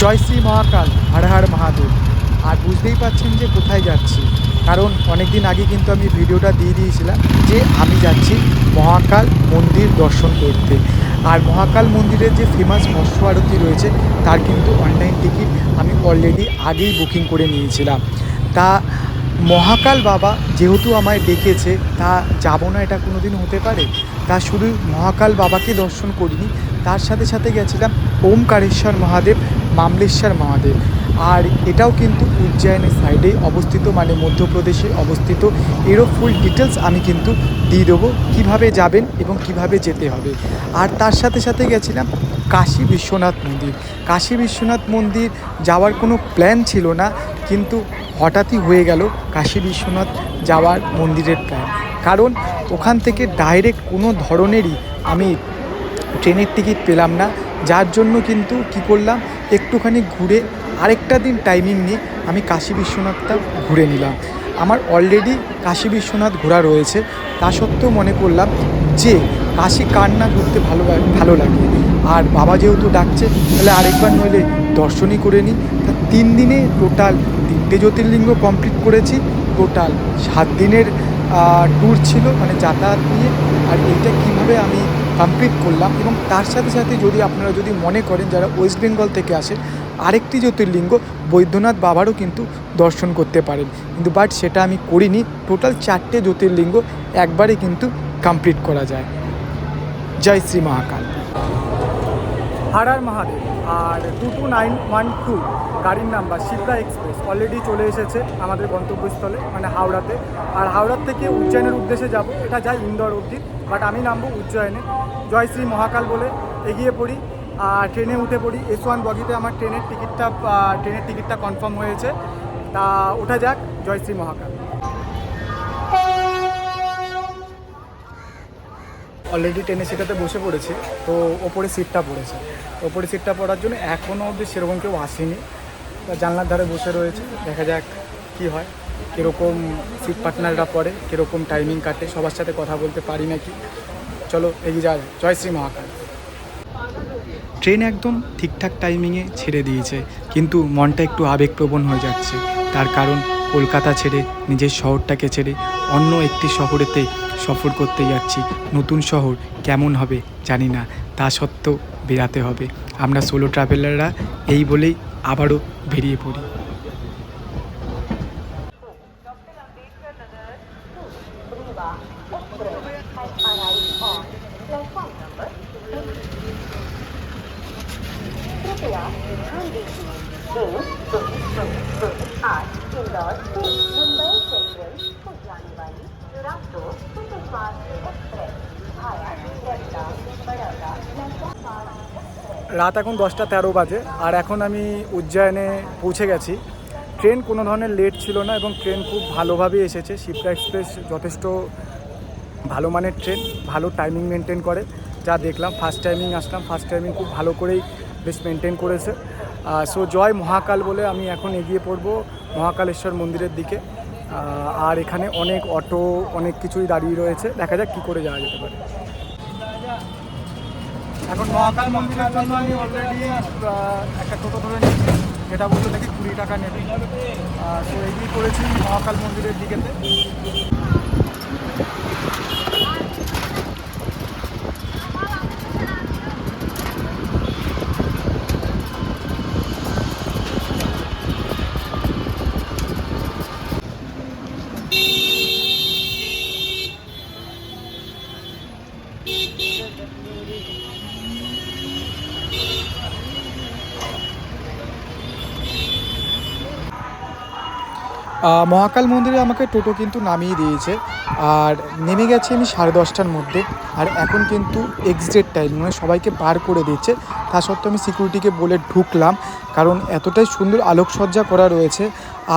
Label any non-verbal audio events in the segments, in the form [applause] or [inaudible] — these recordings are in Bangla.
জয় শ্রী মহাকাল, হর মহাদেব। আর বুঝতেই পারছেন যে কোথায় যাচ্ছি। কারণ অনেক দিন আগে কিন্তু আমি ভিডিওটা দিয়ে দিয়েছিলাম যে আমি যাচ্ছি মহাকাল মন্দির দর্শন করতে। আর মহাকাল মন্দিরের যে ফেমাস মৎস্য আরতি রয়েছে, তার কিন্তু অনলাইন টিকিট আমি অলরেডি আগেই বুকিং করে নিয়েছিলাম। তা মহাকাল বাবা যেহেতু আমায় ডেকেছে, তা যাব না এটা কোনো দিন হতে পারে? তা শুধু মহাকাল বাবাকে দর্শন করিনি, তার সাথে সাথে গেছিলাম ওমকারেশ্বর মহাদেব মামলেশ্বর মহাদেব। আর এটাও কিন্তু উজ্জয়নের সাইডেই অবস্থিত মানে মধ্যপ্রদেশে অবস্থিত। এরও ফুল ডিটেলস আমি কিন্তু দিয়ে দেবো, কীভাবে যাবেন এবং কীভাবে যেতে হবে। আর তার সাথে সাথে গেছিলাম কাশী বিশ্বনাথ মন্দির। কাশী বিশ্বনাথ মন্দির যাওয়ার কোনো প্ল্যান ছিল না, কিন্তু হঠাৎই হয়ে গেল কাশী বিশ্বনাথ যাওয়ার মন্দিরের প্ল্যান কারণ ওখান থেকে ডাইরেক্ট কোনো ধরনেরই আমি ট্রেনের টিকিট পেলাম না। যার জন্য কিন্তু কি করলাম একটুখানি ঘুরে আরেকটা দিন টাইমিং নিয়ে আমি কাশী বিশ্বনাথটা ঘুরে নিলাম। আমার অলরেডি কাশী বিশ্বনাথ ঘোরা রয়েছে। তা সত্ত্বেও মনে করলাম যে কাশি কার না ঘুরতে ভালো ভালো লাগে? আর বাবা যেহেতু ডাকছে, তাহলে আরেকবার নইলে দর্শনই করে নিই। তা তিন দিনে টোটাল তিনটে জ্যোতির্লিঙ্গ কমপ্লিট করেছি। টোটাল সাত দিনের ট্যুর ছিল মানে যাতায়াত নিয়ে। আর এইটা কীভাবে আমি কমপ্লিট করলাম এবং তার সাথে সাথে যদি আপনারা যদি মনে করেন যারা ওয়েস্ট বেঙ্গল থেকে আসেন, আরেকটি জ্যোতির্লিঙ্গ বৈদ্যনাথ বাবারও কিন্তু দর্শন করতে পারেন। কিন্তু বাট সেটা আমি করিনি টোটাল চারটে জ্যোতির্লিঙ্গ একবারে কিন্তু কমপ্লিট করা যায়। জয় শ্রী মহাকাল। হার আর মহাদেব আর two two nine one two গাড়ির নাম্বার শিপ্রা এক্সপ্রেস অলরেডি চলে এসেছে আমাদের গন্তব্যস্থলে মানে হাওড়াতে। আর হাওড়ার থেকে উজ্জয়নের উদ্দেশ্যে যাব, এটা যায় ইন্দোর অবধি বাট আমি নামবো উজ্জয়নে। জয়শ্রী মহাকাল বলে এগিয়ে পড়ি, আর ট্রেনে উঠে পড়ি। এস ওয়ান বগিতে আমার ট্রেনের টিকিটটা ট্রেনের টিকিটটা কনফার্ম হয়েছে। তা ওঠা যাক জয়শ্রী মহাকাল। অলরেডি ট্রেনে সেটাতে বসে পড়েছে, তো ওপরে সিটটা পড়েছে। ওপরে সিটটা পড়ার জন্য এখনও অবধি সেরকম কেউ আসেনি। জানলার ধারে বসে রয়েছে, দেখা যাক কি হয়, কীরকম সিট পার্টনাররা পড়ে, কীরকম টাইমিং কাটে, সবার সাথে কথা বলতে পারি নাকি। চলো এগিয়ে যাওয়া যাক। জয় শ্রী মহাকাল। ট্রেন একদম ঠিকঠাক টাইমিংয়ে ছেড়ে দিয়েছে, কিন্তু মনটা একটু আবেগপ্রবণ হয়ে যাচ্ছে। তার কারণ কলকাতা ছেড়ে, নিজের শহরটাকে ছেড়ে অন্য একটি শহরেতে সফর করতে যাচ্ছি। নতুন শহর কেমন হবে জানি না, তা সত্ত্বেও বেরাতে হবে। আমরা সোলো ট্রাভেলাররা এই বলেই আবারও বেরিয়ে পড়ি। এখন দশটা তেরো বাজে, আর এখন আমি উজ্জয়নে পৌঁছে গেছি। ট্রেন কোনো ধরনের লেট ছিল না এবং ট্রেন খুব ভালোভাবে এসেছে। শিপ্রা এক্সপ্রেস যথেষ্ট ভালো মানের ট্রেন, ভালো টাইমিং মেনটেন করে। যা দেখলাম ফার্স্ট টাইমিং আসলাম ফার্স্ট টাইমিং খুব ভালো করেই বেশ মেনটেন করেছে। সো জয় মহাকাল বলে আমি এখন এগিয়ে পড়ব মহাকালেশ্বর মন্দিরের দিকে। আর এখানে অনেক অটো, অনেক কিছুই দাঁড়িয়ে রয়েছে। দেখা যাক কী করে যাওয়া যেতে পারে। এখন মহাকাল মন্দিরের জন্য আমি অলরেডি একটা টোটো ধরে নিয়েছি। যেটা বলতে দেখি কুড়ি টাকা নেবে। তো এগিয়ে করেছি মহাকাল মন্দিরের দিকেতে। মহাকাল মন্দিরে আমাকে টোটো কিন্তু নামিয়ে দিয়েছে। আর নেমে গেছি আমি সাড়ে দশটার মধ্যে। আর এখন কিন্তু এক্সিট টাইম মানে সবাইকে বার করে দিচ্ছে। তা সত্ত্বেও আমি সিকিউরিটিকে বলে ঢুকলাম, কারণ এতটাই সুন্দর আলোকসজ্জা করা রয়েছে।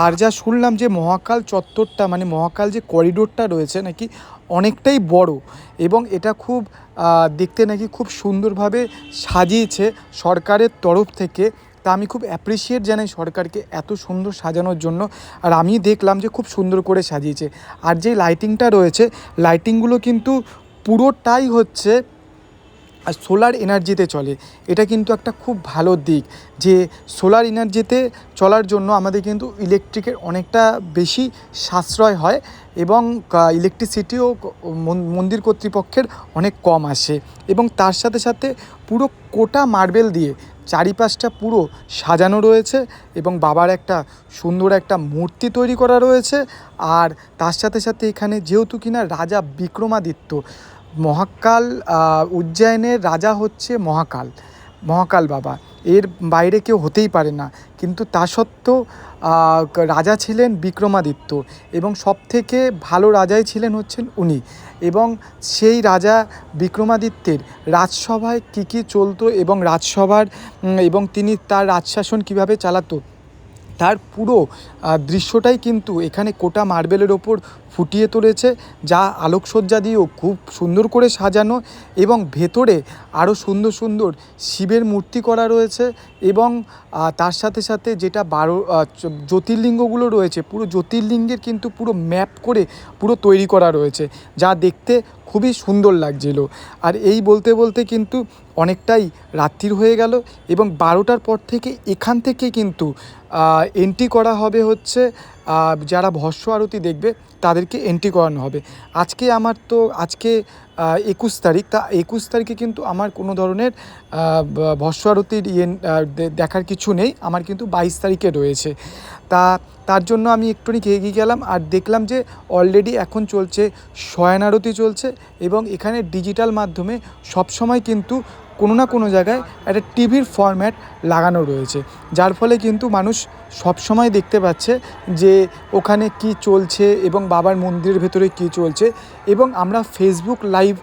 আর যা শুনলাম যে মহাকাল চত্বরটা মানে মহাকাল যে করিডোরটা রয়েছে নাকি অনেকটাই বড় এবং এটা খুব দেখতে নাকি খুব সুন্দরভাবে সাজিয়েছে সরকারের তরফ থেকে। তা আমি খুব অ্যাপ্রিসিয়েট জানাই সরকারকে এত সুন্দর সাজানোর জন্য। আর আমি দেখলাম যে খুব সুন্দর করে সাজিয়েছে। আর যে লাইটিংটা রয়েছে লাইটিংগুলো কিন্তু পুরোটাই হচ্ছে আর সোলার এনার্জিতে চলে। এটা কিন্তু একটা খুব ভালো দিক যে সোলার এনার্জিতে চলার জন্য আমাদের কিন্তু ইলেকট্রিকের অনেকটা বেশি সাশ্রয় হয় এবং ইলেকট্রিসিটিও মন্দির কর্তৃপক্ষের অনেক কম আসে। এবং তার সাথে সাথে পুরো কোটা মার্বেল দিয়ে চারিপাশটা পুরো সাজানো রয়েছে এবং বাবার একটা সুন্দর একটা মূর্তি তৈরি করা রয়েছে। আর তার সাথে সাথে এখানে যেহেতু কিনা রাজা বিক্রমাদিত্য মহাকাল উজ্জয়নের রাজা হচ্ছে মহাকাল মহাকাল বাবা। এর বাইরে কেউ হতেই পারে না। কিন্তু তা সত্ত্বেও রাজা ছিলেন বিক্রমাদিত্য এবং সবথেকে ভালো রাজাই ছিলেন হচ্ছেন উনি। এবং সেই রাজা বিক্রমাদিত্যের রাজসভায় কী কী চলতো এবং রাজসভার এবং তিনি তার রাজশাসন কীভাবে চালাতো, তার পুরো দৃশ্যটাই কিন্তু এখানে কোটা মার্বেলের ওপর ফুটিয়ে তুলেছে, যা আলোকসজ্জা দিয়েও খুব সুন্দর করে সাজানো এবং ভেতরে আরও সুন্দর সুন্দর শিবের মূর্তি করা রয়েছে এবং তার সাথে সাথে যেটা বারো জ্যোতির্লিঙ্গগুলো রয়েছে, পুরো জ্যোতির্লিঙ্গের কিন্তু পুরো ম্যাপ করে পুরো তৈরি করা রয়েছে, যা দেখতে খুবই সুন্দর লাগছিল। আর এই বলতে বলতে কিন্তু অনেকটাই রাত্রির হয়ে গেল এবং বারোটার পর থেকে এখান থেকে কিন্তু এন্ট্রি করা হবে হচ্ছে যারা ভস্য আরতি দেখবে, তাদেরকে এন্ট্রি করানো হবে। আজকে আমার তো, আজকে একুশ তারিখ, তা একুশ তারিখে কিন্তু আমার কোনো ধরনের ভস্য আরতির ইয়ে দেখার কিছু নেই, আমার কিন্তু বাইশ তারিখে রয়েছে। তা, তার জন্য আমি একটুখানি এগিয়ে গেলাম আর দেখলাম যে অলরেডি এখন চলছে শয়ন আরতি চলছে এবং এখানে ডিজিটাল মাধ্যমে সবসময় কিন্তু কোনো না কোনো জায়গায় একটা টিভির ফর্ম্যাট লাগানো রয়েছে। যার ফলে কিন্তু মানুষ সবসময় দেখতে পাচ্ছে যে ওখানে কি চলছে এবং বাবার মন্দিরের ভেতরে কি চলছে। এবং আমরা ফেসবুক লাইভ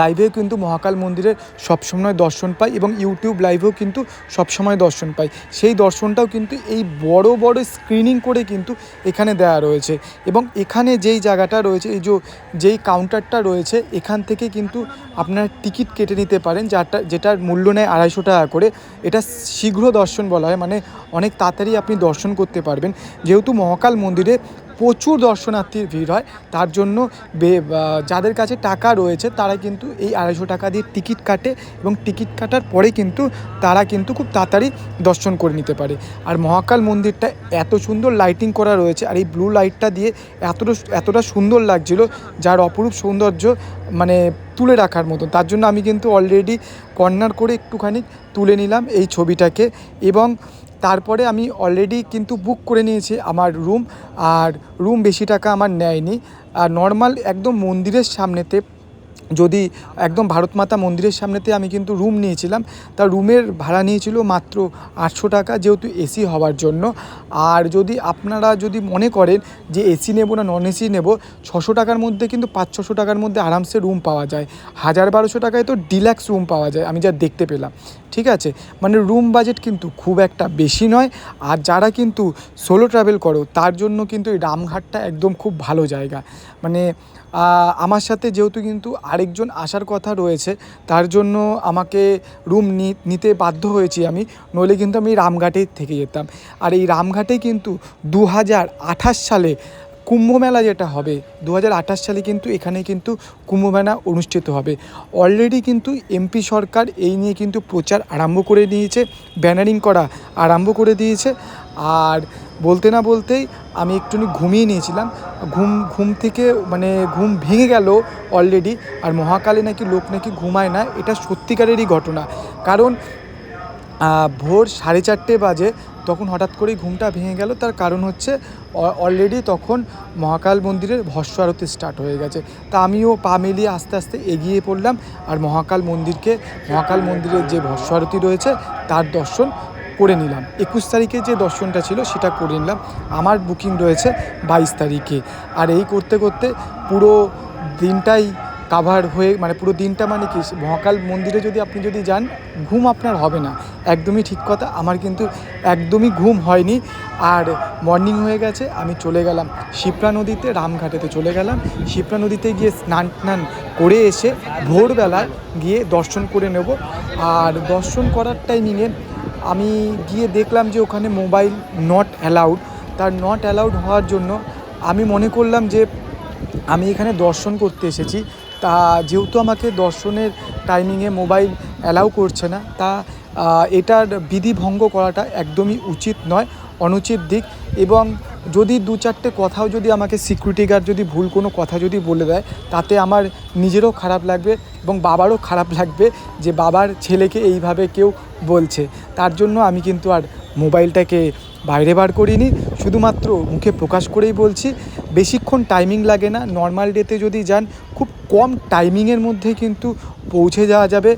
লাইভেও কিন্তু মহাকাল মন্দিরের সবসময় দর্শন পাই এবং ইউটিউব লাইভেও কিন্তু সবসময় দর্শন পাই। সেই দর্শনটাও কিন্তু এই বড় বড় স্ক্রিনিং করে কিন্তু এখানে দেওয়া রয়েছে এবং এখানে যেই জায়গাটা রয়েছে, এই যে, যেই কাউন্টারটা রয়েছে, এখান থেকে কিন্তু আপনারা টিকিট কেটে নিতে পারেন যাটা যেটার মূল্য নেয় আড়াইশো টাকা করে। এটা শীঘ্র দর্শন বলা হয় মানে অনেক তাড়াতাড়ি আপনি দর্শন করতে পারবেন। যেহেতু মহাকাল মন্দিরে প্রচুর দর্শনার্থীর ভিড় হয়। তার জন্য যাদের কাছে টাকা রয়েছে, তারা কিন্তু এই আড়াইশো টাকা দিয়ে টিকিট কাটে এবং টিকিট কাটার পরে কিন্তু তারা কিন্তু খুব তাড়াতাড়ি দর্শন করে নিতে পারে। আর মহাকাল মন্দিরটা এত সুন্দর লাইটিং করা রয়েছে আর এই ব্লু লাইটটা দিয়ে এতটা এতটা সুন্দর লাগছিল, যার অপরূপ সৌন্দর্য মানে তুলে রাখার মতন তার জন্য আমি কিন্তু অলরেডি কর্নার করে একটুখানি তুলে নিলাম এই ছবিটাকে এবং তারপরে আমি অলরেডি কিন্তু বুক করে নিয়েছি আমার রুম আর রুম বেশি টাকা আমার নেয়নি। আর নর্মাল একদম মন্দিরের সামনেতে যদি একদম ভারত মাতা মন্দিরের সামনেতে আমি কিন্তু রুম নিয়েছিলাম, তা রুমের ভাড়া নিয়েছিল মাত্র আটশো টাকা যেহেতু এসি হওয়ার জন্য। আর যদি আপনারা যদি মনে করেন যে এসি নেব না নন এসি নেব, ছশো টাকার মধ্যে কিন্তু পাঁচ ছশো টাকার মধ্যে আরামসে রুম পাওয়া যায়। হাজার বারোশো টাকায় তো ডিলাক্স রুম পাওয়া যায়, আমি যা দেখতে পেলাম। ঠিক আছে? মানে রুম বাজেট কিন্তু খুব একটা বেশি নয়। আর যারা কিন্তু সোলো ট্রাভেল করো, তার জন্য কিন্তু এই রামঘাটটা একদম খুব ভালো জায়গা। মানে আমার সাথে যেহেতু কিন্তু আরেকজন আসার কথা রয়েছে, তার জন্য আমাকে রুম নিতে বাধ্য হয়েছি আমি, নইলে কিন্তু আমি রামঘাটেই থেকে যেতাম। আর এই রামঘাটে কিন্তু দু হাজার আঠাশ সালে কুম্ভমেলা যেটা হবে দু হাজার আঠাশ সালে কিন্তু এখানে কিন্তু কুম্ভমেলা অনুষ্ঠিত হবে। অলরেডি কিন্তু এমপি সরকার এই নিয়ে কিন্তু প্রচার আরম্ভ করে দিয়েছে, ব্যানারিং করা আরম্ভ করে দিয়েছে। আর বলতে না বলতেই আমি একটুখানি ঘুমিয়ে নিয়েছিলাম। ঘুম ঘুম থেকে মানে ঘুম ভেঙে গেল অলরেডি আর মহাকালে নাকি লোক নাকি ঘুমায় না, এটা সত্যিকারেরই ঘটনা। কারণ ভোর সাড়ে চারটে বাজে তখন হঠাৎ করেই ঘুমটা ভেঙে গেল, তার কারণ হচ্ছে অলরেডি তখন মহাকাল মন্দিরের ভস্য আরতি স্টার্ট হয়ে গেছে। তা আমিও পা মিলিয়ে আস্তে আস্তে এগিয়ে পড়লাম, আর মহাকাল মন্দিরকে, মহাকাল মন্দিরের যে ভস্য আরতি রয়েছে, তার দর্শন করে নিলাম। একুশ তারিখে যে দর্শনটা ছিল সেটা করে নিলাম। আমার বুকিং রয়েছে বাইশ তারিখে। আর এই করতে করতে পুরো দিনটাই কাভার হয়ে মানে পুরো দিনটা মানে কি, মহাকাল মন্দিরে যদি আপনি যদি যান, ঘুম আপনার হবে না। একদমই ঠিক কথা, আমার কিন্তু একদমই ঘুম হয়নি। আর মর্নিং হয়ে গেছে, আমি চলে গেলাম শিপ্রা নদীতে, রামঘাটেতে চলে গেলাম। শিপ্রা নদীতে গিয়ে স্নান টান করে এসে ভোরবেলায় গিয়ে দর্শন করে নেব। আর দর্শন করার টাইমিংয়ে আমি গিয়ে দেখলাম যে ওখানে মোবাইল নট অ্যালাউড তার নট অ্যালাউড হওয়ার জন্য আমি মনে করলাম যে আমি এখানে দর্শন করতে এসেছি। তা যেহেতু আমাকে দর্শনের টাইমিংয়ে মোবাইল অ্যালাউ করছে না, তা এটার বিধি ভঙ্গ করাটা একদমই উচিত নয়, অনুচিত দিক। এবং যদি দু চারটে কথাও যদি আমাকে সিকিউরিটি গার্ড যদি ভুল কোনো কথা যদি বলে দেয়, তাতে আমার নিজেরও খারাপ লাগবে এবং বাবারও খারাপ লাগবে যে বাবার ছেলেকে এইভাবে কেউ বলছে। তার জন্য আমি কিন্তু আর মোবাইলটাকে বাইরে বার করিনি, শুধুমাত্র মুখে প্রকাশ করেই বলছি, বেশিক্ষণ টাইমিং লাগে না নর্মাল ডেতে যদি যান, খুব কম টাইমিংয়ের মধ্যে কিন্তু পৌঁছে যাওয়া যাবে,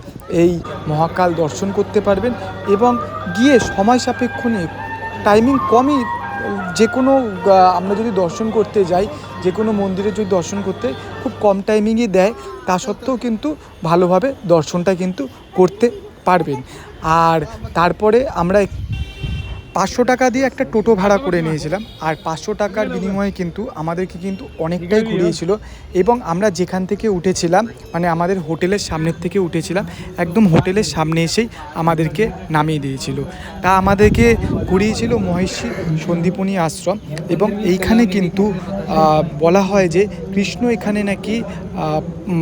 এই মহাকাল দর্শন করতে পারবেন এবং গিয়ে সময় সাপেক্ষ নিয়ে টাইমিং কমই যে কোনো আমরা যদি দর্শন করতে যাই যে কোনো মন্দিরে যদি দর্শন করতে খুব কম টাইমিংই দেয়, তা সত্ত্বেও কিন্তু ভালোভাবে দর্শনটা কিন্তু করতে পারবেন। আর তারপরে আমরা পাঁচশো টাকা দিয়ে একটা টোটো ভাড়া করে নিয়েছিলাম। আর পাঁচশো টাকার বিনিময়ে কিন্তু আমাদেরকে কিন্তু অনেকটাই ঘুরিয়েছিল এবং আমরা যেখান থেকে উঠেছিলাম মানে আমাদের হোটেলের সামনের থেকে উঠেছিলাম একদম হোটেলের সামনে এসেই আমাদেরকে নামিয়ে দিয়েছিল। তা আমাদেরকে ঘুরিয়েছিল মহেশী সন্দীপনী আশ্রম এবং এইখানে কিন্তু বলা হয় যে কৃষ্ণ এখানে নাকি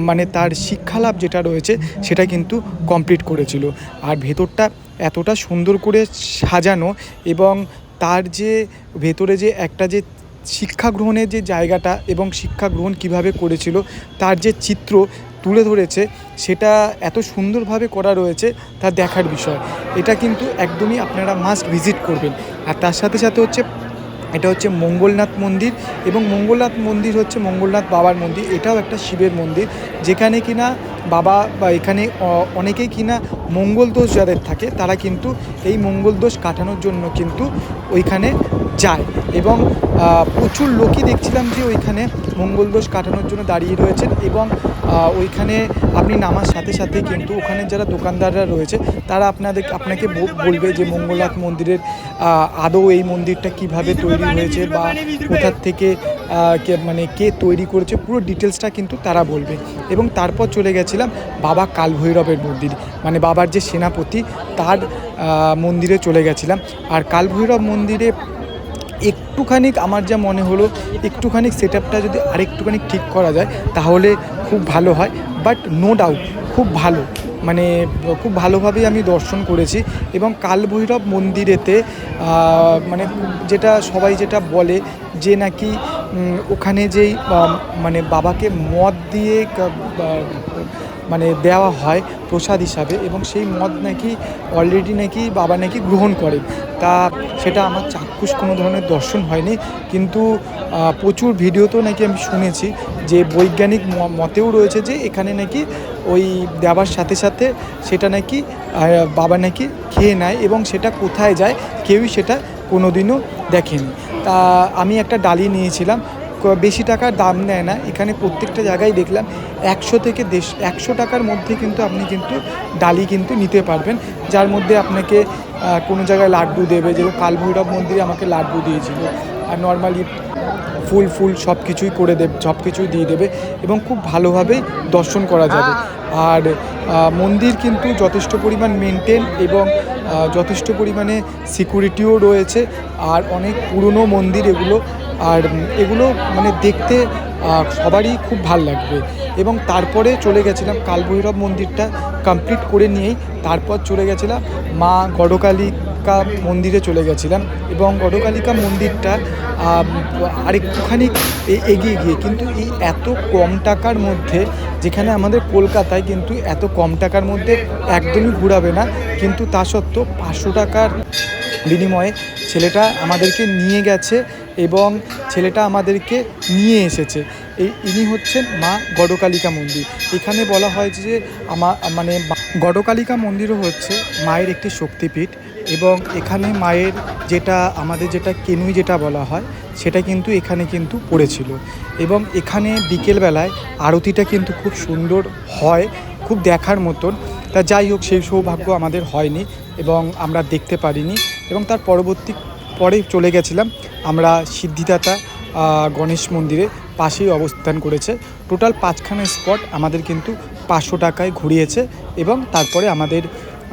মানে তার শিক্ষালাভ যেটা রয়েছে সেটা কিন্তু কমপ্লিট করেছিল। আর ভেতরটা এতটা সুন্দর করে সাজানো এবং তার যে ভেতরে যে একটা যে শিক্ষা গ্রহণের যে জায়গাটা এবং শিক্ষা গ্রহণ কীভাবে করেছিল, তার যে চিত্র তুলে ধরেছে, সেটা এত সুন্দরভাবে করা রয়েছে তা দেখার বিষয়। এটা কিন্তু একদমই আপনারা মাস্ট ভিজিট করবেন। আর তার সাথে সাথে হচ্ছে এটা হচ্ছে মঙ্গলনাথ মন্দির এবং মঙ্গলনাথ মন্দির হচ্ছে মঙ্গলনাথ বাবার মন্দির। এটাও একটা শিবের মন্দির, যেখানে কিনা বাবা বা এখানে অনেকেই কিনা মঙ্গল দোষ যাদের থাকে, তারা কিন্তু এই মঙ্গল দোষ কাটানোর জন্য কিন্তু ওইখানে যায়। এবং প্রচুর লোকই দেখছিলাম যে ওইখানে মঙ্গল দোষ কাটানোর জন্য দাঁড়িয়ে রয়েছেন এবং ওইখানে আপনি নামার সাথে সাথে কিন্তু ওখানে যারা দোকানদাররা রয়েছে, তারা আপনাদের, আপনাকে বলবে যে মঙ্গলনাথ মন্দিরের আদৌ এই মন্দিরটা কীভাবে তৈরি হয়েছে বা কোথার থেকে মানে কে তৈরি করেছে, পুরো ডিটেলসটা কিন্তু তারা বলবে। এবং তারপর চলে গেছিলাম বাবা কালভৈরবের মন্দির মানে বাবার যে সেনাপতি, তার মন্দিরে চলে গেছিলাম। আর কালভৈরব মন্দিরে একটুখানি আমার যা মনে হলো একটুখানি সেট আপটা যদি আরেকটুখানি ঠিক করা যায়, তাহলে খুব ভালো হয়। বাট নো ডাউট খুব ভালো। মানে খুব ভালোভাবেই আমি দর্শন করেছি এবং কালভৈরব মন্দিরেতে মানে যেটা সবাই যেটা বলে যে নাকি ওখানে যেই মানে বাবাকে মদ দিয়ে মানে দেওয়া হয় প্রসাদ হিসাবে এবং সেই মদ নাকি অলরেডি নাকি বাবা নাকি গ্রহণ করেন। তা সেটা আমার চাক্ষুষ কোনো ধরনের দর্শন হয়নি। কিন্তু প্রচুর ভিডিওতেও নাকি আমি শুনেছি যে বৈজ্ঞানিক মতেও রয়েছে যে এখানে নাকি ওই দেওয়ার সাথে সাথে সেটা নাকি বাবা নাকি খেয়ে নেয় এবং সেটা কোথায় যায় কেউই সেটা কোনোদিনও দেখেনি। তা আমি একটা ডালি নিয়েছিলাম। বেশি টাকার দাম নেয় না। এখানে প্রত্যেকটা জায়গায় দেখলাম একশো থেকে দেশ একশো টাকার মধ্যে কিন্তু আপনি কিন্তু ডালি কিন্তু নিতে পারবেন। যার মধ্যে আপনাকে কোনো জায়গায় লাড্ডু দেবে। যেরকম কালভৈরব মন্দিরে আমাকে লাড্ডু দিয়েছিল। আর নর্মালি ফুল ফুল সব কিছুই করে দেবে সব কিছুই দিয়ে দেবে এবং খুব ভালোভাবেই দর্শন করা যাবে। আর মন্দির কিন্তু যথেষ্ট পরিমাণ মেনটেন এবং যথেষ্ট পরিমাণে সিকিউরিটিও রয়েছে। আর অনেক পুরনো মন্দির এগুলো আর এগুলো মানে দেখতে সবারই খুব ভালো লাগবে। এবং তারপরে চলে গেছিলাম কালভৈরব মন্দিরটা কমপ্লিট করে নিয়েই তারপর চলে গেছিলাম মা গড়কালিকা মন্দিরে চলে গেছিলাম। এবং গড়কালিকা মন্দিরটা আরেকটুখানি এগিয়ে গিয়ে কিন্তু এই এত কম টাকার মধ্যে, যেখানে আমাদের কলকাতায় কিন্তু এত কম টাকার মধ্যে একদমই ঘুরাবে না। কিন্তু তা সত্ত্বেও পাঁচশো টাকার বিনিময়ে ছেলেটা আমাদেরকে নিয়ে গেছে। এবং ছেলেটা আমাদেরকে নিয়ে এসেছে। এই ইনি হচ্ছেন মা গড়কালিকা মন্দির। এখানে বলা হয় যে আমার মানে গড়কালিকা মন্দিরও হচ্ছে মায়ের একটি শক্তিপীঠ এবং এখানে মায়ের যেটা, আমাদের যেটা কেনুই যেটা বলা হয়, সেটা কিন্তু এখানে কিন্তু পড়েছিল। এবং এখানে বিকেলবেলায় আরতিটা কিন্তু খুব সুন্দর হয়, খুব দেখার মতন। তা যাই হোক, সেই সৌভাগ্য আমাদের হয়নি এবং আমরা দেখতে পারিনি এবং তার পরবর্তী পরে চলে গেছিলাম। আমরা সিদ্ধিদাতা গণেশ মন্দিরে পাশেই অবস্থান করেছে। টোটাল পাঁচখানা স্পট আমাদের কিন্তু পাঁচশো টাকায় ঘুরিয়েছে এবং তারপরে আমাদের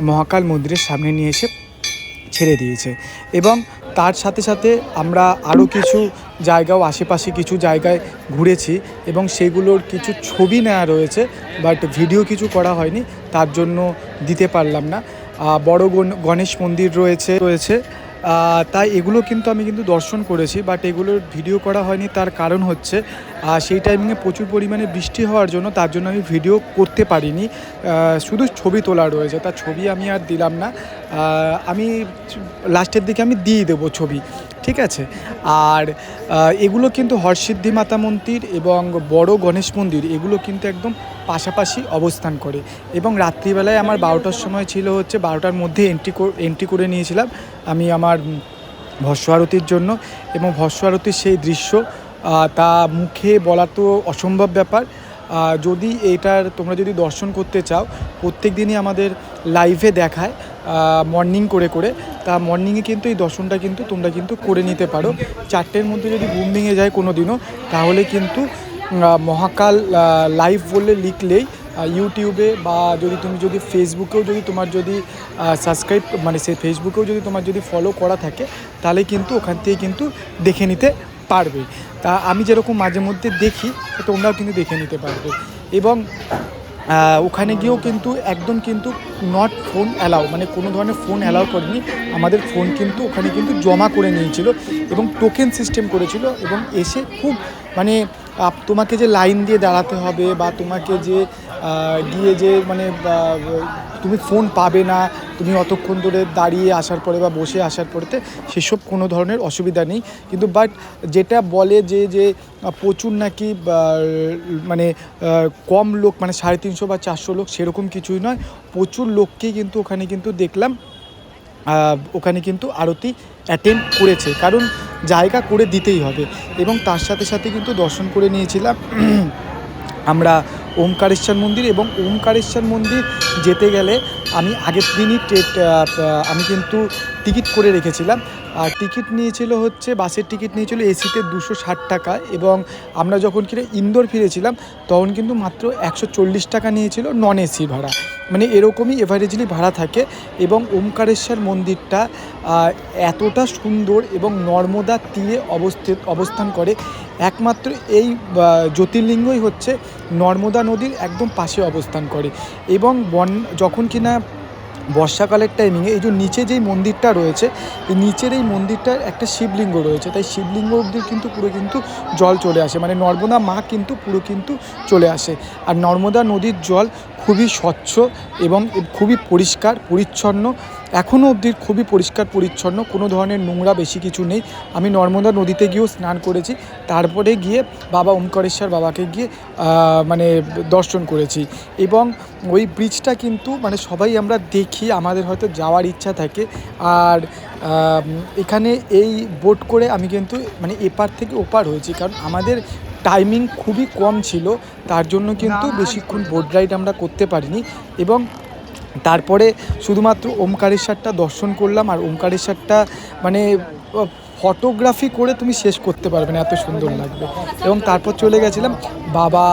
মহাকাল মন্দিরের সামনে নিয়ে এসে ছেড়ে দিয়েছে। এবং তার সাথে সাথে আমরা আরও কিছু জায়গাও, আশেপাশে কিছু জায়গায় ঘুরেছি এবং সেগুলোর কিছু ছবি নেওয়া রয়েছে, বাট ভিডিও কিছু করা হয়নি, তার জন্য দিতে পারলাম না। বড় গণ- গণেশ মন্দির রয়েছে রয়েছে। তাই এগুলো কিন্তু আমি কিন্তু দর্শন করেছি বাট এগুলোর ভিডিও করা হয়নি। তার কারণ হচ্ছে সেই টাইমিংয়ে প্রচুর পরিমাণে বৃষ্টি হওয়ার জন্য তার জন্য আমি ভিডিও করতে পারিনি। শুধু ছবি তোলা রয়েছে তার ছবি আমি আর দিলাম না। আমি লাস্টের দিকে আমি দিয়ে দেবো ছবি। ঠিক আছে? আর এগুলো কিন্তু হরসিদ্ধি মাতা মন্দির এবং বড় গণেশ মন্দির, এগুলো কিন্তু একদম পাশাপাশি অবস্থান করে। এবং রাত্রিবেলায় আমার বারোটার সময় ছিল হচ্ছে বারোটার মধ্যে এন্ট্রি এন্ট্রি করে নিয়েছিলাম আমি আমার ভস্য আরতির জন্য। এবং ভস্য আরতির সেই দৃশ্য তা মুখে বলা তো অসম্ভব ব্যাপার। যদি এটার তোমরা যদি দর্শন করতে চাও, প্রত্যেক দিনই আমাদের লাইভে দেখায় মর্নিং করে করে। তা মর্নিংয়ে কিন্তু এই দর্শনটা কিন্তু তোমরা কিন্তু করে নিতে পারো। চারটের মধ্যে যদি ঘুম ভেঙে যায় কোনো দিনও তাহলে কিন্তু মহাকাল লাইভ বললে লিখলেই ইউটিউবে বা যদি তুমি যদি ফেসবুকেও যদি তোমার যদি সাবস্ক্রাইব মানে সে ফেসবুকেও যদি তোমার যদি ফলো করা থাকে, তাহলে কিন্তু ওখান থেকে কিন্তু দেখে নিতে পারবে। তা আমি যেরকম মাঝে মধ্যে দেখি তোমরাও কিন্তু দেখে নিতে পারবে। এবং ওখানে গিয়েও কিন্তু একদম কিন্তু নট ফোন অ্যালাউ মানে কোনো ধরনের ফোন অ্যালাউ করেনি। আমাদের ফোন কিন্তু ওখানে কিন্তু জমা করে নিয়েছিল এবং টোকেন সিস্টেম করেছিল এবং এসে খুব মানে তোমাকে যে লাইন দিয়ে দাঁড়াতে হবে বা তোমাকে যে গিয়ে যে মানে তুমি ফোন পাবে না, তুমি অতক্ষণ ধরে দাঁড়িয়ে আসার পরে বা বসে আসার পরেতে সেসব কোনো ধরনের অসুবিধা নেই। কিন্তু বাট যেটা বলে যে যে, প্রচুর নাকি মানে কম লোক মানে সাড়ে তিনশো বা চারশো লোক সেরকম কিছুই নয়, প্রচুর লোককেই কিন্তু ওখানে কিন্তু দেখলাম ওখানে কিন্তু আরতি অ্যাটেন্ড করেছে। কারণ জায়গা করে দিতেই হবে। এবং তার সাথে সাথে কিন্তু দর্শন করে নিয়েছিলাম। [clears throat] আমরা ওমকারেশ্বর মন্দির এবং ওমকারেশ্বর মন্দির যেতে গেলে আমি আগের দিনই আমি কিন্তু টিকিট করে রেখেছিলাম। আর টিকিট নিয়েছিল হচ্ছে, বাসের টিকিট নিয়েছিল এসিতে দুশো ষাট টাকা এবং আমরা যখন কিনা ইন্দোর ফিরেছিলাম, তখন কিন্তু মাত্র একশো চল্লিশ টাকা নিয়েছিল নন এসি ভাড়া। মানে এরকমই এভারেজলি ভাড়া থাকে এবং ওমকারেশ্বর মন্দিরটা এতটা সুন্দর এবং নর্মদার তীরে অবস্থিত, অবস্থান করে। একমাত্র এই জ্যোতির্লিঙ্গই হচ্ছে নর্মদা নদীর একদম পাশে অবস্থান করে এবং বন, যখন কিনা বর্ষাকালের টাইমিংয়ে এই যে নিচে যেই মন্দিরটা রয়েছে, এই নিচের এই মন্দিরটার একটা শিবলিঙ্গ রয়েছে, তাই শিবলিঙ্গ অব্দি কিন্তু পুরো কিন্তু জল চলে আসে মানে নর্মদা মা কিন্তু পুরো কিন্তু চলে আসে, আর নর্মদা নদীর জল খুবই স্বচ্ছ এবং খুবই পরিষ্কার, পরিচ্ছন্ন। এখনও অবধি খুবই পরিষ্কার, পরিচ্ছন্ন, কোনো ধরনের নোংরা বেশি কিছু নেই। আমি নর্মদা নদীতে গিয়েও স্নান করেছি, তারপরে গিয়ে বাবা ওমকারেশ্বর বাবাকে গিয়ে মানে দর্শন করেছি এবং ওই ব্রিজটা কিন্তু মানে সবাই আমরা দেখি, আমাদের হয়তো যাওয়ার ইচ্ছা থাকে। আর এখানে এই বোট করে আমি কিন্তু মানে এপার থেকে ওপার হয়েছি। কারণ আমাদের টাইমিং খুবই কম ছিল, তার জন্য কিন্তু বেশিক্ষণ বোট রাইড আমরা করতে পারিনি এবং তারপরে শুধুমাত্র ওমকারেশ্বরটা দর্শন করলাম আর ওমকারেশ্বরটা মানে ফটোগ্রাফি করে তুমি শেষ করতে পারবে না, এত সুন্দর লাগবে। এবং তারপর চলে গেছিলাম বাবা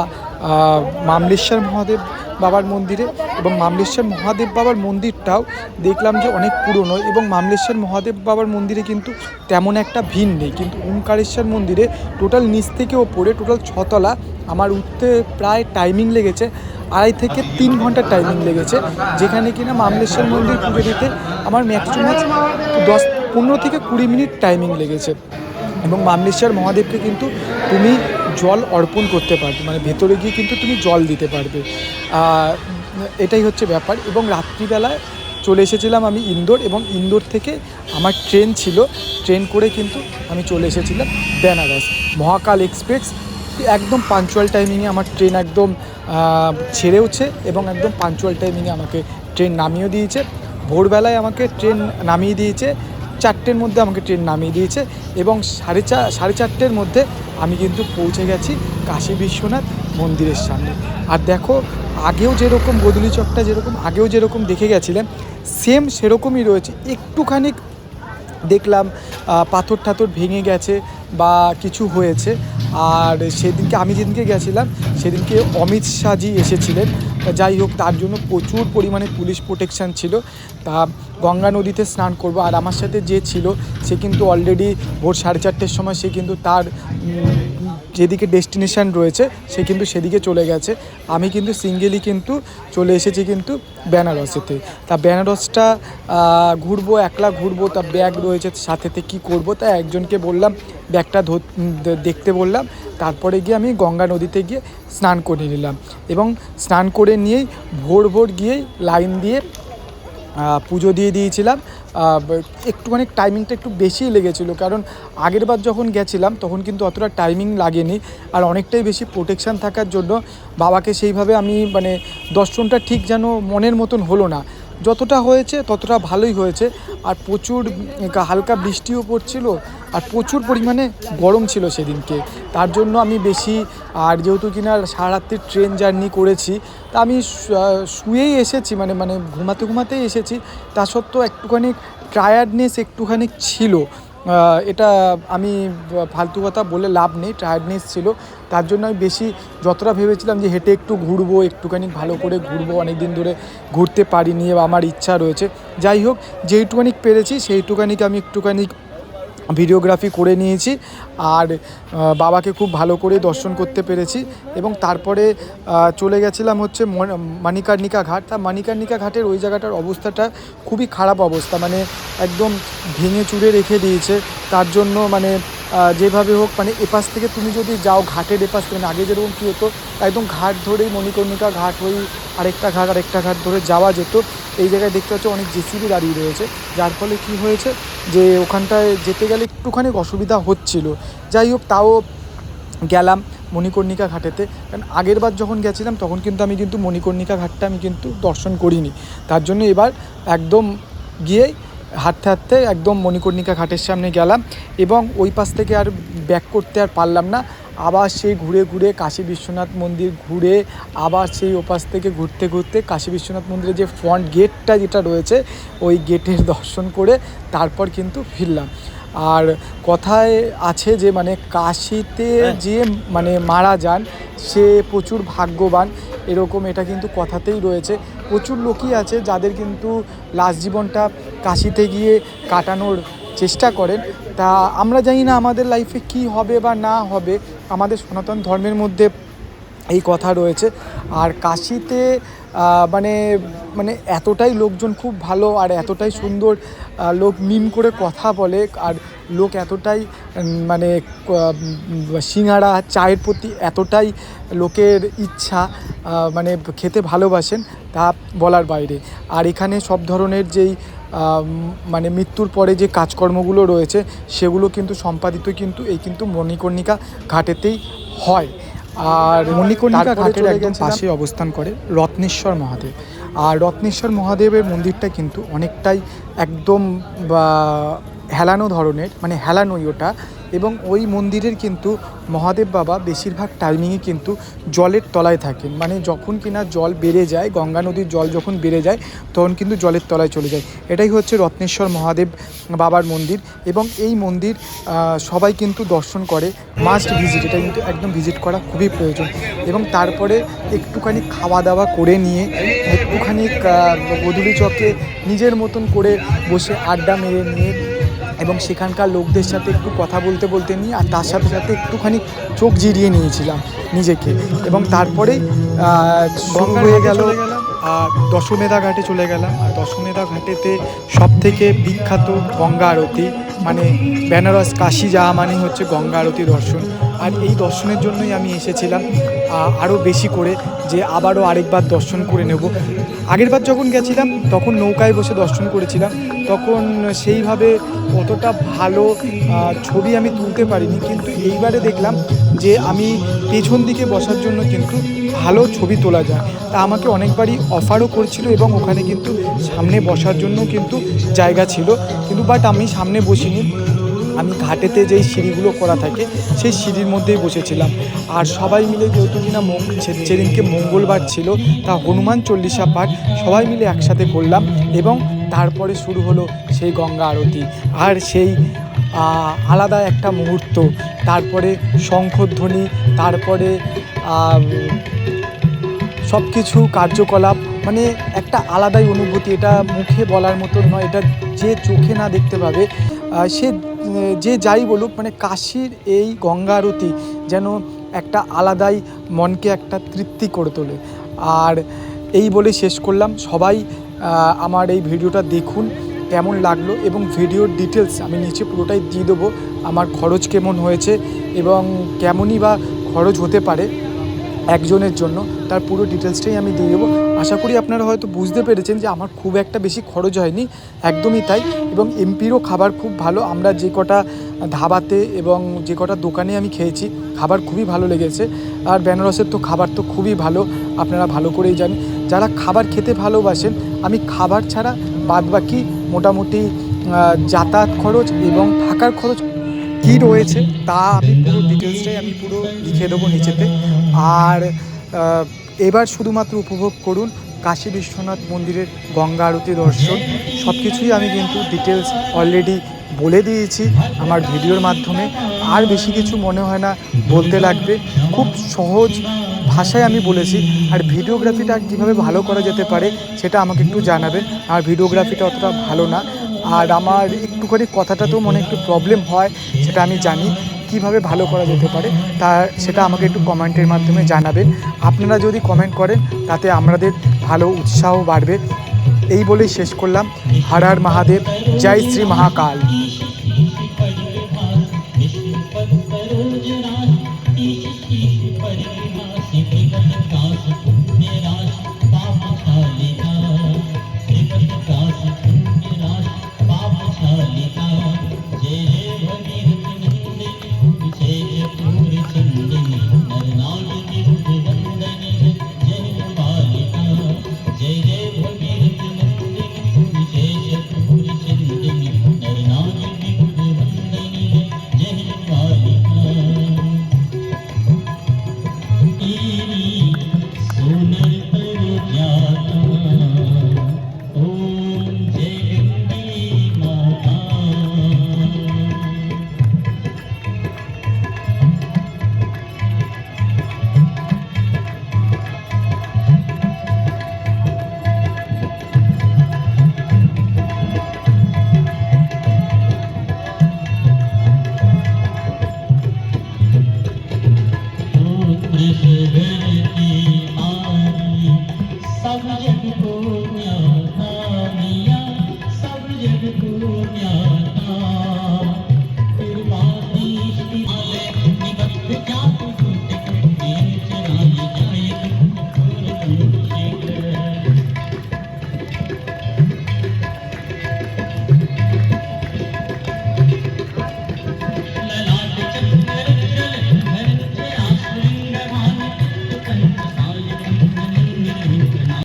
মামলেশ্বর মহাদেব বাবার মন্দিরে এবং মামলেশ্বর মহাদেব বাবার মন্দিরটাও দেখলাম যে অনেক পুরনো এবং মামলেশ্বর মহাদেব বাবার মন্দিরে কিন্তু তেমন একটা ভিড় নেই। কিন্তু ওমকারেশ্বর মন্দিরে টোটাল নিচ থেকে ওপরে টোটাল ছতলা, আমার উঠতে প্রায় টাইমিং লেগেছে, আড়াই থেকে তিন ঘণ্টার টাইমিং লেগেছে, যেখানে কিনা মামলেশ্বর মন্দির পুজো দিতে আমার ম্যাক্সিমাম দশ, পনেরো থেকে কুড়ি মিনিট টাইমিং লেগেছে। এবং মামলেশ্বর মহাদেবকে কিন্তু তুমি জল অর্পণ করতে পারবে মানে ভেতরে গিয়ে কিন্তু তুমি জল দিতে পারবে। এটাই হচ্ছে ব্যাপার। এবং রাত্রিবেলায় চলে এসেছিলাম আমি ইন্দোর এবং ইন্দোর থেকে আমার ট্রেন ছিল, ট্রেন করে কিন্তু আমি চলে এসেছিলাম বেনারস। মহাকাল এক্সপ্রেস, একদম পাঞ্চুয়াল টাইমিংয়ে আমার ট্রেন একদম ছেড়েওছে এবং একদম পাঞ্চুয়াল টাইমিংয়ে আমাকে ট্রেন নামিয়েও দিয়েছে। ভোরবেলায় আমাকে ট্রেন নামিয়ে দিয়েছে। চারটের মধ্যে আমাকে ট্রেন নামিয়ে দিয়েছে এবং সাড়ে চার সাড়ে চারটের মধ্যে আমি কিন্তু পৌঁছে গেছি কাশী বিশ্বনাথ মন্দিরের সামনে। আর দেখো, আগেও যেরকম বদলি চকটা যেরকম, আগেও যেরকম দেখে গেছিলেন সেম সেরকমই রয়েছে। একটুখানি দেখলাম পাথর ঠাথর ভেঙে গেছে বা কিছু হয়েছে। আর সেদিনকে, আমি যেদিনকে গেছিলাম, সেদিনকে অমিত শাহজি এসেছিলেন। যাই হোক, তার জন্য প্রচুর পরিমাণে পুলিশ প্রোটেকশান ছিল। তা গঙ্গা নদীতে স্নান করব। আর আমার সাথে যে ছিল, সে কিন্তু অলরেডি ভোর সাড়ে চারটের সময় সে কিন্তু তার যেদিকে ডেস্টিনেশন রয়েছে, সে কিন্তু সেদিকে চলে গেছে। আমি কিন্তু সিঙ্গেলি কিন্তু চলে এসেছি কিন্তু বেনারসেতে। তা বেনারসটা ঘুরবো, একলা ঘুরবো, তা ব্যাগ রয়েছে, সাথেতে কি করব? তা একজনকে বললাম, ব্যাগটা দেখতে বললাম। তারপরে গিয়ে আমি গঙ্গা নদীতে গিয়ে স্নান করে নিলাম। এবং স্নান করে নিয়েই ভোর ভোর গিয়েই লাইন দিয়ে পুজো দিয়ে দিয়েছিলাম। একটুখানি টাইমিংটা একটু বেশিই লেগেছিলো। কারণ আগের বার যখন গেছিলাম, তখন কিন্তু অতটা টাইমিং লাগেনি। আর অনেকটাই বেশি প্রোটেকশান থাকার জন্য বাবাকে সেইভাবে আমি মানে দর্শনটা ঠিক যেন মনের মতন হলো না। যতটা হয়েছে, ততটা ভালোই হয়েছে। আর প্রচুর হালকা বৃষ্টিও পড়ছিল। আর প্রচুর পরিমাণে গরম ছিল সেদিনকে। তার জন্য আমি বেশি, আর যেহেতু কিনা সারা রাত্রির ট্রেন জার্নি করেছি তা আমি শুয়েই এসেছি মানে মানে ঘুমাতে ঘুমাতেই এসেছি। তা সত্ত্বেও একটুখানি টায়ার্ডনেস একটুখানি ছিল। এটা আমি ফালতু কথা বলে লাভ নেই টায়ার্ডনেস ছিল। তার জন্য আমি বেশি যতটা ভেবেছিলাম যে হেঁটে একটু ঘুরবো, একটুখানি ভালো করে ঘুরবো অনেক দিন ধরে ঘুরতে পারিনি বা আমার ইচ্ছা রয়েছে। যাই হোক যেইটুখানি পেরেছি, সেইটুখানিকে আমি একটুখানি ভিডিওগ্রাফি করে নিয়েছি আর বাবাকে খুব ভালো করে দর্শন করতে পেরেছি এবং তারপরে চলে গেছিলাম হচ্ছে মন- মানিকার্নিকা ঘাট। তা মানিকার্নিকা ঘাটের ওই জায়গাটার অবস্থাটা খুবই খারাপ অবস্থা। মানে একদম ভেঙে চুরে রেখে দিয়েছে। তার জন্য মানে যেভাবে হোক মানে এপাশ থেকে তুমি যদি যাও ঘাটের এপাশ থেকে মানে আগে যেরকম কী হতো, একদম ঘাট ধরেই মণিকর্ণিকা ঘাট হয়েই আরেকটা ঘাট আরেকটা ঘাট ধরে যাওয়া যেত। এই জায়গায় দেখতে পাচ্ছ অনেক জেসিবি দাঁড়িয়ে রয়েছে। যার ফলে কি হয়েছে যে ওখানটায় যেতে গেলে একটুখানি অসুবিধা হচ্ছিল। যাই হোক, তাও গেলাম মণিকর্ণিকা ঘাটেতে। কারণ আগের বার যখন গেছিলাম, তখন কিন্তু আমি কিন্তু মণিকর্ণিকা ঘাটটা আমি কিন্তু দর্শন করিনি। তার জন্য এবার একদম গিয়েই হাঁটতে হাঁটতে একদম মণিকর্ণিকা ঘাটের সামনে গেলাম এবং ওই পাশ থেকে আর ব্যাক করতে আর পারলাম না। আবার সেই ঘুরে ঘুরে কাশী বিশ্বনাথ মন্দির ঘুরে আবার সেই ওপাশ থেকে ঘুরতে ঘুরতে কাশী বিশ্বনাথ মন্দিরের যে ফ্রন্ট গেটটা যেটা রয়েছে, ওই গেটের দর্শন করে তারপর কিন্তু ফিরলাম। আর কথায় আছে যে মানে কাশিতে যে মানে মারা যান সে প্রচুর ভাগ্যবান। এরকম এটা কিন্তু কথাতেই রয়েছে। প্রচুর লোকই আছে যাদের কিন্তু লাস্ট জীবনটা কাশিতে গিয়ে কাটানোর চেষ্টা করেন। তা আমরা জানি না আমাদের লাইফে কি হবে বা না হবে। আমাদের সনাতন ধর্মের মধ্যে এই কথা রয়েছে। আর কাশিতে মানে মানে এতটাই লোকজন খুব ভালো আর এতটাই সুন্দর লোক মিম করে কথা বলে আর লোক এতটাই মানে সিঙ্গারা চায়ের প্রতি এতটাই লোকের ইচ্ছা মানে খেতে ভালোবাসেন তা বলার বাইরে। আর এখানে সব ধরনের যেই মানে মৃত্যুর পরে যে কাজকর্মগুলো রয়েছে সেগুলো কিন্তু সম্পাদিত কিন্তু এই কিন্তু মণিকর্ণিকা ঘাটেতেই হয়। আর মণিকর্ণিকা ঘাটের একদম পাশে অবস্থান করে রত্নেশ্বর মহাদেব। আর রত্নেশ্বর মহাদেবের মন্দিরটা কিন্তু অনেকটাই একদম বা হেলানো ধরনের মানে হেলানোই ওটা। এবং ওই মন্দিরের কিন্তু মহাদেব বাবা বেশিরভাগ টাইমিংয়ে কিন্তু জলের তলায় থাকেন। মানে যখন কিনা জল বেড়ে যায়, গঙ্গা নদীর জল যখন বেড়ে যায়, তখন কিন্তু জলের তলায় চলে যায়। এটাই হচ্ছে রত্নেশ্বর মহাদেব বাবার মন্দির এবং এই মন্দির সবাই কিন্তু দর্শন করে মাস্ট ভিজিট এটা কিন্তু একদম ভিজিট করা খুবই প্রয়োজন। এবং তারপরে একটুখানি খাওয়া দাওয়া করে নিয়ে, একটুখানি গধুলি চকে নিজের মতন করে বসে আড্ডা মেরে নিয়ে এবং সেখানকার লোকদের সাথে একটু কথা বলতে বলতে নিয়ে আর তার সাথে সাথে একটুখানি চোখ জিরিয়ে নিয়েছিলাম নিজেকে। এবং তারপরে শুরু হয়ে গেল। দশমেধা ঘাটে চলে গেলাম। আর দশমেধা ঘাটেতে সব থেকে বিখ্যাত গঙ্গা আরতি মানে বেনারস, কাশি যাওয়া মানে হচ্ছে গঙ্গা আরতি দর্শন। আর এই দর্শনের জন্যই আমি এসেছিলাম আরও বেশি করে যে আবারও আরেকবার দর্শন করে নেব। আগেরবার যখন গেছিলাম, তখন নৌকায় বসে দর্শন করেছিলাম। তখন সেইভাবে অতটা ভালো ছবি আমি তুলতে পারিনি। কিন্তু এইবারে দেখলাম যে আমি পেছন দিকে বসার জন্য কিন্তু ভালো ছবি তোলা যায়। তা আমাকে অনেকবারই অফারও করছিল এবং ওখানে কিন্তু সামনে বসার জন্য কিন্তু জায়গা ছিল। কিন্তু বাট আমি সামনে বসিনি। আমি ঘাটেতে যেই সিঁড়িগুলো করা থাকে, সেই সিঁড়ির মধ্যেই বসেছিলাম। আর সবাই মিলে যেহেতু কিনা সেদিনকে মঙ্গলবার ছিল, তা হনুমান চল্লিশা পাঠ সবাই মিলে একসাথে করলাম এবং তারপরে শুরু হলো সেই গঙ্গা আরতি। আর সেই আলাদা একটা মুহূর্ত। তারপরে শঙ্খধ্বনি, তারপরে সব কিছু কার্যকলাপ মানে একটা আলাদাই অনুভূতি। এটা মুখে বলার মতো নয়, এটা যে চোখে না দেখতে পাবে। সে, যে যাই বলুক মানে কাশির এই গঙ্গা আরতি যেন একটা আলাদাই মনকে একটা তৃপ্তি করে তোলে। আর এই বলে শেষ করলাম। সবাই আমার এই ভিডিওটা দেখুন। কেমন লাগল এবং ভিডিওর ডিটেলস আমি নিচে পুরোটাই দিয়ে দেবো, আমার খরচ কেমন হয়েছে এবং কেমনই বা খরচ হতে পারে একজনের জন্য, তার পুরো ডিটেলসটাই আমি দিয়ে দেবো। আশা করি আপনারা হয়তো বুঝতে পেরেছেন যে আমার খুব একটা বেশি খরচ হয়নি, একদমই তাই এবং এমপিরও খাবার খুব ভালো, আমরা যে কটা ধাবাতে এবং যে কটা দোকানে আমি খেয়েছি, খাবার খুবই ভালো লেগেছে আর বেনারসের তো খাবার তো খুবই ভালো, আপনারা ভালো করেই জানেন। যারা খাবার খেতে ভালোবাসেন, আমি খাবার ছাড়া বাদবাকি মোটামুটি যাতায়াত খরচ এবং থাকার খরচ কি রয়েছে তা আমি পুরো ডিটেলসটাই আমি পুরো লিখে দেবো নিচেতে। আর এবার শুধুমাত্র উপভোগ করুন কাশী বিশ্বনাথ মন্দিরের গঙ্গা আরতি দর্শন। সব কিছুই আমি কিন্তু ডিটেলস অলরেডি বলে দিয়েছি আমার ভিডিওর মাধ্যমে। আর বেশি কিছু মনে হয় না, বলতে লাগবে। খুব সহজ ভাষায় আমি বলেছি। আর ভিডিওগ্রাফিটা কীভাবে ভালো করা যেতে পারে সেটা আমাকে একটু জানাবেন। আর ভিডিওগ্রাফিটা অতটা ভালো না। আর আমার একটুখানি কথাটাতেও মনে একটু প্রবলেম হয়, সেটা আমি জানি কীভাবে ভালো করা যেতে পারে। তা সেটা আমাকে একটু কমেন্টের মাধ্যমে জানাবেন। আপনারা যদি কমেন্ট করেন, তাতে আমাদের ভালো উৎসাহ বাড়বে। এই বলেই শেষ করলাম। হারার হর মহাদেব জয় শ্রী মহাকাল।